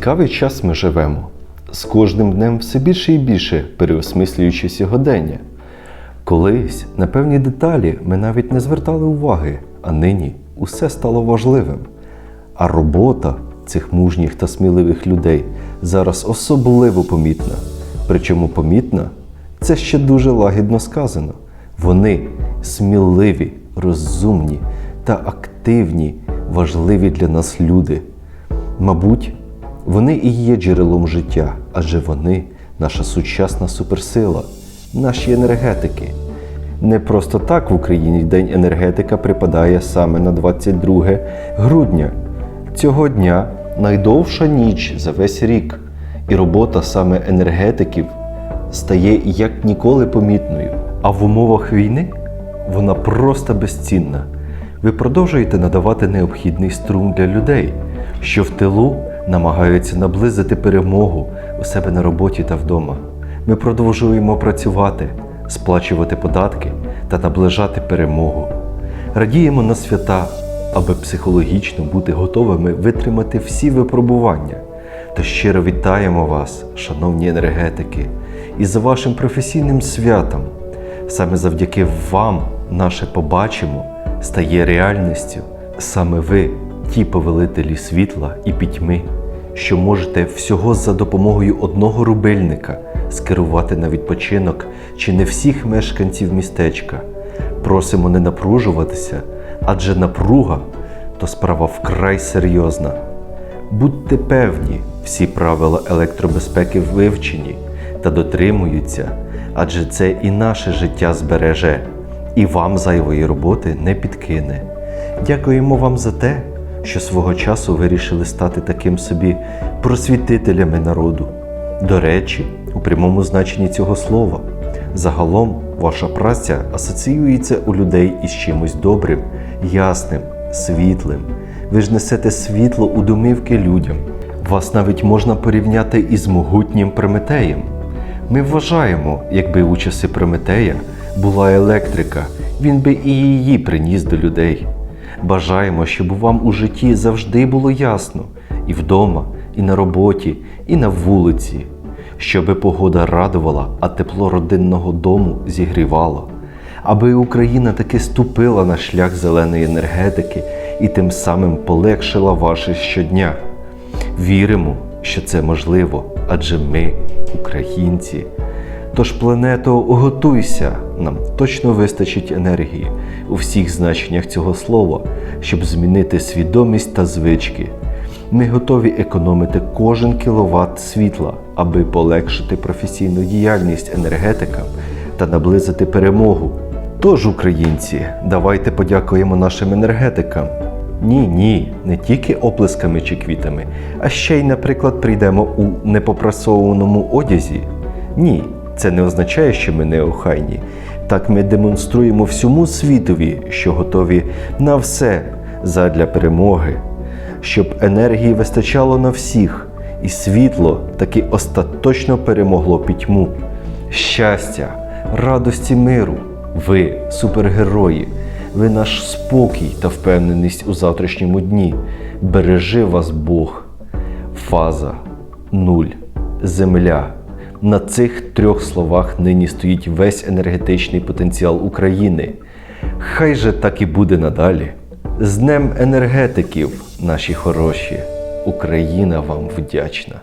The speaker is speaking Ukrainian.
Цікавий час ми живемо. З кожним днем все більше і більше переосмислюючи сьогодення. Колись на певні деталі ми навіть не звертали уваги, а нині усе стало важливим. А робота цих мужніх та сміливих людей зараз особливо помітна. Причому помітна це ще дуже лагідно сказано. Вони сміливі, розумні та активні, важливі для нас люди. Мабуть, вони і є джерелом життя, адже вони наша сучасна суперсила, наші енергетики. Не просто так в Україні День енергетика припадає саме на 22 грудня. Цього дня найдовша ніч за весь рік, і робота саме енергетиків стає як ніколи помітною. А в умовах війни вона просто безцінна. Ви продовжуєте надавати необхідний струм для людей, що в тилу намагаються наблизити перемогу у себе на роботі та вдома. Ми продовжуємо працювати, сплачувати податки та наближати перемогу. Радіємо на свята, аби психологічно бути готовими витримати всі випробування. Та щиро вітаємо вас, шановні енергетики, і за вашим професійним святом. Саме завдяки вам наше побачимо стає реальністю. Саме ви, ті повелителі світла і пітьми, що можете всього за допомогою одного рубильника скерувати на відпочинок чи не всіх мешканців містечка. Просимо не напружуватися, адже напруга то справа вкрай серйозна. Будьте певні, всі правила електробезпеки вивчені та дотримуються, адже це і наше життя збереже, і вам зайвої роботи не підкине. Дякуємо вам за те, що свого часу вирішили стати таким собі просвітителями народу. До речі, у прямому значенні цього слова. Загалом ваша праця асоціюється у людей із чимось добрим, ясним, світлим. Ви ж несете світло у домівки людям. Вас навіть можна порівняти із могутнім Прометеєм. Ми вважаємо, якби у часи Прометея була електрика, він би і її приніс до людей. Бажаємо, щоб вам у житті завжди було ясно і вдома, і на роботі, і на вулиці, щоби погода радувала, а тепло родинного дому зігрівало, аби Україна таки ступила на шлях зеленої енергетики і тим самим полегшила ваше щодня. Віримо, що це можливо, адже ми, українці. Тож, плането, готуйся, нам точно вистачить енергії у всіх значеннях цього слова, щоб змінити свідомість та звички. Ми готові економити кожен кіловат світла, аби полегшити професійну діяльність енергетикам та наблизити перемогу. Тож, українці, давайте подякуємо нашим енергетикам. Ні, ні, не тільки оплесками чи квітами, а ще й, наприклад, прийдемо у непопрасованому одязі. Ні, це не означає, що ми неохайні. Так ми демонструємо всьому світові, що готові на все задля перемоги, щоб енергії вистачало на всіх, і світло таки остаточно перемогло пітьму. Щастя, радості миру, ви супергерої, ви наш спокій та впевненість у завтрашньому дні. Бережи вас Бог. Фаза, нуль, земля. На цих трьох словах нині стоїть весь енергетичний потенціал України. Хай же так і буде надалі. З Днем енергетиків, наші хороші! Україна вам вдячна!